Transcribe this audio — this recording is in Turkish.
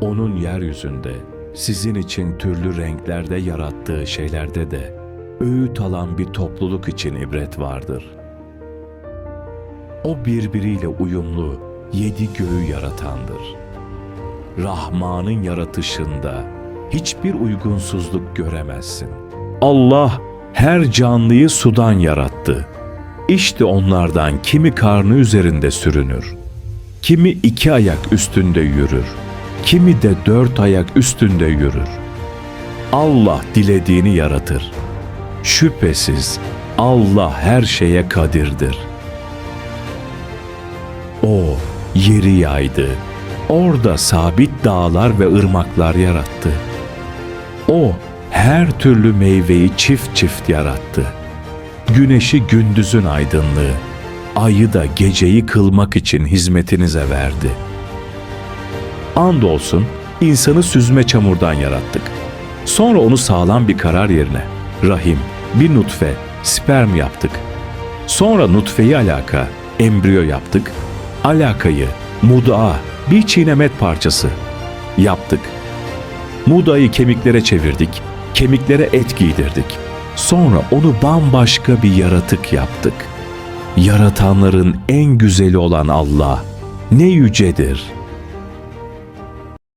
Onun yeryüzünde sizin için türlü renklerde yarattığı şeylerde de öğüt alan bir topluluk için ibret vardır. O birbiriyle uyumlu yedi göğü yaratandır. Rahman'ın yaratışında hiçbir uygunsuzluk göremezsin. Allah her canlıyı sudan yarattı. İşte onlardan kimi karnı üzerinde sürünür, kimi iki ayak üstünde yürür, kimi de dört ayak üstünde yürür. Allah dilediğini yaratır. Şüphesiz Allah her şeye kadirdir. O yeri yaydı. Orada sabit dağlar ve ırmaklar yarattı. O her türlü meyveyi çift çift yarattı. Güneşi gündüzün aydınlığı, ayı da geceyi kılmak için hizmetinize verdi. Andolsun insanı süzme çamurdan yarattık. Sonra onu sağlam bir karar yerine rahim, bir nutfe, sperm yaptık. Sonra nutfeyi alaka, embriyo yaptık. Alakayı, muda, bir çiğnemet parçası yaptık. Mudayı kemiklere çevirdik, kemiklere et giydirdik. Sonra onu bambaşka bir yaratık yaptık. Yaratanların en güzeli olan Allah ne yücedir,